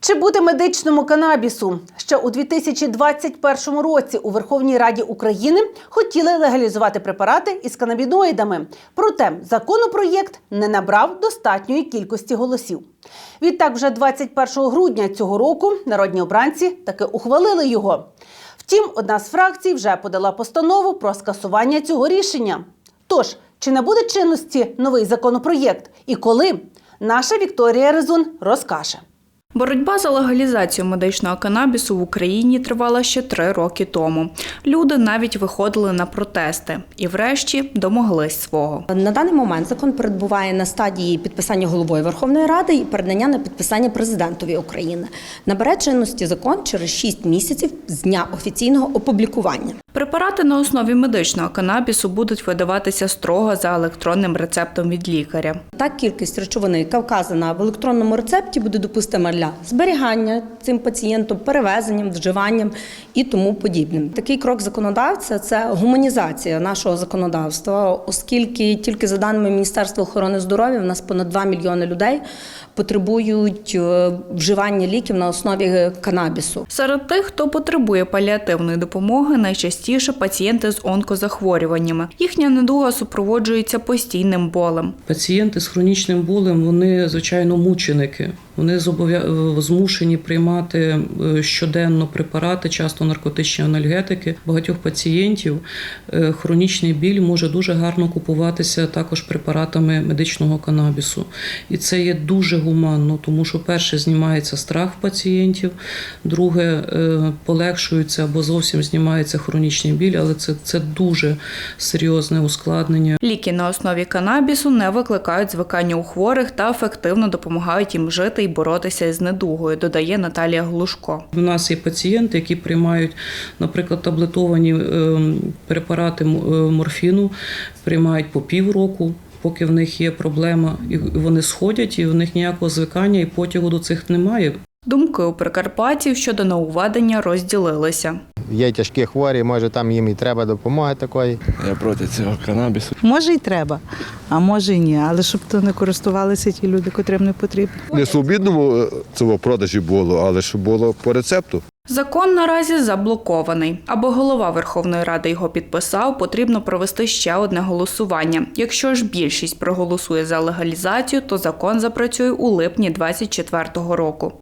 Чи бути медичному канабісу ще у 2021 році у Верховній Раді України хотіли легалізувати препарати із канабіноїдами. Проте законопроєкт не набрав достатньої кількості голосів. Відтак, вже 21 грудня цього року народні обранці таки ухвалили його. Втім, одна з фракцій вже подала постанову про скасування цього рішення. Тож, чи набуде чинності новий законопроєкт і коли? Наша Вікторія Резун розкаже. Боротьба за легалізацію медичного канабісу в Україні тривала ще три роки тому. Люди навіть виходили на протести і, врешті, домоглись свого. На даний момент закон перебуває на стадії підписання головою Верховної Ради і передання на підписання президентові України. Набере чинності закон через 6 місяців з дня офіційного опублікування. Препарати на основі медичного канабісу будуть видаватися строго за електронним рецептом від лікаря. Так кількість речовини, яка вказана в електронному рецепті, буде допустима для зберігання цим пацієнтом, перевезенням, вживанням і тому подібним. Такий крок законодавця це гуманізація нашого законодавства, оскільки тільки за даними Міністерства охорони здоров'я, в нас понад 2 мільйони людей потребують е, вживання ліків на основі канабісу. Серед тих, хто потребує паліативної допомоги, найчастіше пацієнти з онкозахворюваннями. Їхня недуга супроводжується постійним болем. Пацієнти з хронічним болем, вони звичайно мученики. Вони змушені приймати е, щоденно препарати, часто наркотичні анальгетики. Багатьох пацієнтів е, хронічний біль може дуже гарно купуватися також препаратами медичного канабісу. І це є дуже гуманно, тому що перше знімається страх пацієнтів, друге е, полегшується або зовсім знімається хронічний біль, але це, це дуже серйозне ускладнення. Ліки на основі канабісу не викликають звикання у хворих та ефективно допомагають їм жити і боротися з недугою, додає Наталія Глушко. У нас є пацієнти, які приймають, наприклад, таблетовані е, препарати е, морфіну, приймають по півроку. Поки в них є проблема, і вони сходять, і в них ніякого звикання і потягу до цих немає. Думки у прикарпатців щодо нововведення розділилися. Є тяжкі хворі, може там їм і треба допомоги такої. Я проти цього канабісу. Може й треба, а може й ні. Але щоб то не користувалися ті люди, котрим не потрібно. Не свобідному е, цьому продажі було, але щоб було по рецепту. Закон наразі заблокований. Аби голова Верховної Ради його підписав, потрібно провести ще одне голосування. Якщо ж більшість проголосує за легалізацію, то закон запрацює у липні 2024 року.